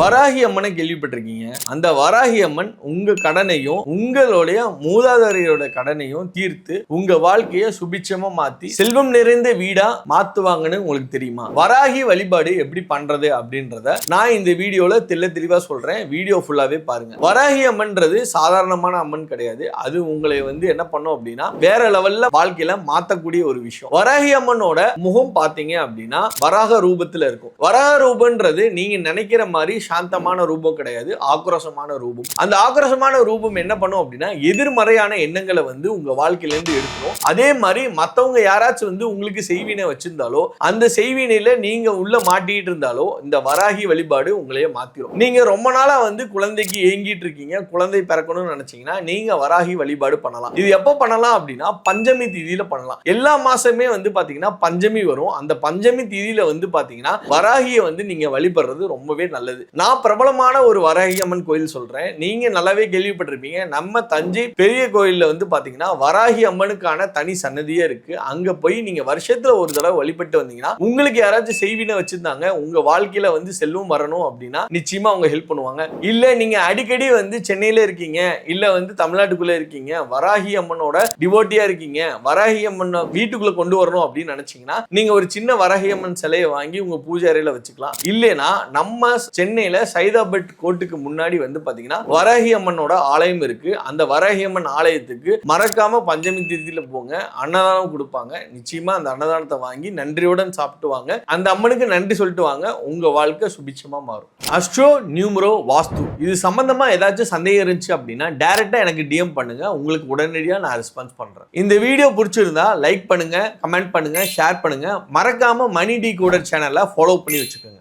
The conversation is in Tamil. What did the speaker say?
வராகி அம்மனை கேள்விப்பட்டிருக்கீங்க. அந்த வராகி அம்மன் உங்க கடனையும் உங்களுடைய மூதாதாரியோட கடனையும் தீர்த்து உங்க வாழ்க்கைய சுபிட்சமா மாத்தி செல்வம் நிறைந்த வீடா மாத்துவாங்கன்னு உங்களுக்கு தெரியுமா? வராகி வழிபாடு எப்படி பண்றது அப்படின்றத நான் இந்த வீடியோல தெள்ள தெளிவா சொல்றேன். வீடியோ ஃபுல்லாவே பாருங்க. வராகி அம்மன்றது சாதாரணமான அம்மன் கிடையாது. அது உங்களை வந்து என்ன பண்ணும் அப்படின்னா வேற லெவல்ல வாழ்க்கையில மாத்தக்கூடிய ஒரு விஷயம். வராகி அம்மனோட முகம் பாத்தீங்க அப்படின்னா வராக ரூபத்துல இருக்கும். வராக ரூபன்றது நீங்க நினைக்கிற மாதிரி சாந்தமான ரூபம் கிடையாது ஆக்ரோஷமான ரூபம். அந்த ஆக்ரோஷமான ரூபம் என்ன பண்ணும் அப்படின்னா எதிர்மறையான எண்ணங்களை வந்து உங்க வாழ்க்கையிலேருந்து எடுக்கணும் அதே மாதிரி மற்றவங்க யாராச்சும் வந்து உங்களுக்கு செய்வினை வச்சிருந்தாலோ அந்த செய்வினையில நீங்க உள்ள மாட்டிட்டு இருந்தாலோ இந்த வராகி வழிபாடு உங்களையே மாத்திரும். நீங்க ரொம்ப நாளா வந்து குழந்தைக்கு ஏங்கிட்டு இருக்கீங்க குழந்தை பிறக்கணும்னு நினைச்சீங்கன்னா நீங்க வராகி வழிபாடு பண்ணலாம். இது எப்போ பண்ணலாம் அப்படின்னா பஞ்சமி திதியில பண்ணலாம். எல்லா மாசமே வந்து பாத்தீங்கன்னா பஞ்சமி வரும். அந்த பஞ்சமி திதியில வந்து பாத்தீங்கன்னா வராகியை வந்து நீங்க வழிபடுறது ரொம்பவே நல்லது. நான் பிரபலமான ஒரு வராகி அம்மன் கோயில் சொல்றேன். நீங்க நல்லாவே கேள்விப்பட்டிருப்பீங்க. நம்ம தஞ்சை பெரிய கோயில்ல வந்து பாத்தீங்கன்னா வராகி அம்மனுக்கான தனி சன்னதியே இருக்கு. அங்க போய் நீங்க வருஷத்துல ஒரு தடவை வழிபட்டு வந்தீங்கன்னா உங்களுக்கு யாராச்சும் செய்வினை வச்சிருந்தாங்க உங்க வாழ்க்கையில வந்து செல்வம் வரணும் அப்படின்னா நிச்சயமா அவங்க ஹெல்ப் பண்ணுவாங்க. இல்ல நீங்க அடிக்கடி வந்து சென்னையில இருக்கீங்க இல்ல வந்து தமிழ்நாட்டுக்குள்ள இருக்கீங்க வராகி அம்மனோட டிவோட்டியா இருக்கீங்க வராகி அம்மன் வீட்டுக்குள்ள கொண்டு வரணும் அப்படின்னு நினைச்சீங்கன்னா நீங்க ஒரு சின்ன வராகி அம்மன் சிலையை வாங்கி உங்க பூஜை அறையில வச்சுக்கலாம். இல்லைன்னா நம்ம சென்னை சென்னையில் சைதாபேட் கோர்ட்டுக்கு முன்னாடி வந்து பார்த்தீங்கன்னா வராகி அம்மனோட ஆலயம் இருக்கு. அந்த வராகி அம்மன் ஆலயத்துக்கு மறக்காம பஞ்சமி தேதியில் போங்க. அன்னதானம் கொடுப்பாங்க. நிச்சயமா அந்த அன்னதானத்தை வாங்கி நன்றியுடன் சாப்பிட்டு வாங்க. அந்த அம்மனுக்கு நன்றி சொல்லிட்டு வாங்க. உங்க வாழ்க்கை சுபிட்சமா மாறும். Astro numero vastu. இது சம்பந்தமா ஏதாச்சும் சந்தேகம் இருந்துச்சு அப்படின்னா டைரக்டா எனக்கு டிஎம் பண்ணுங்க. உங்களுக்கு உடனடியாக நான் ரெஸ்பான்ஸ் பண்றேன். இந்த வீடியோ பிடிச்சிருந்தா லைக் பண்ணுங்க கமெண்ட் பண்ணுங்க ஷேர் பண்ணுங்க. மறக்காம மணி டி கூடர் சேனலை ஃபாலோ பண்ணி வச்சுக்கோங்க.